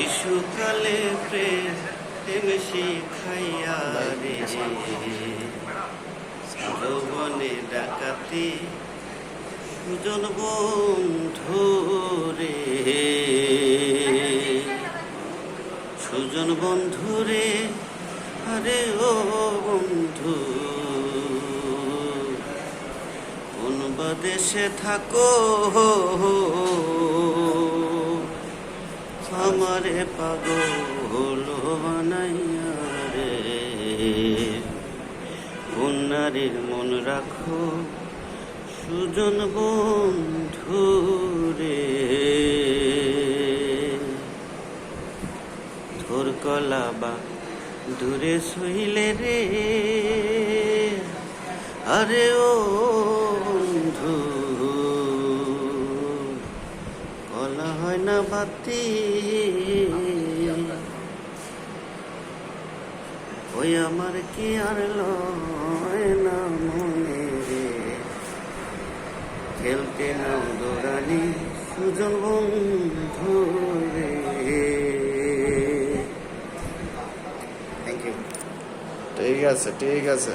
শিশুকালে প্রেম শিখাইয়া রে যৌবনে ডাকাতি সুজন বন্ধু রে সুজন বন্ধু রে আরে ও বন্ধু কোন দেশে থাকো আমারে পাগল বানাইয়া রে। কন্যারের মন রাখো সুজন বন্ধু রে। তোর কলা বা দূরে শুইলে রে। আরে ও বাতি ওই আমার কি আর মনে? খেলতে নাও দৌড়ানি সুজন বন্ধু ইউ ঠিক আছে ঠিক আছে।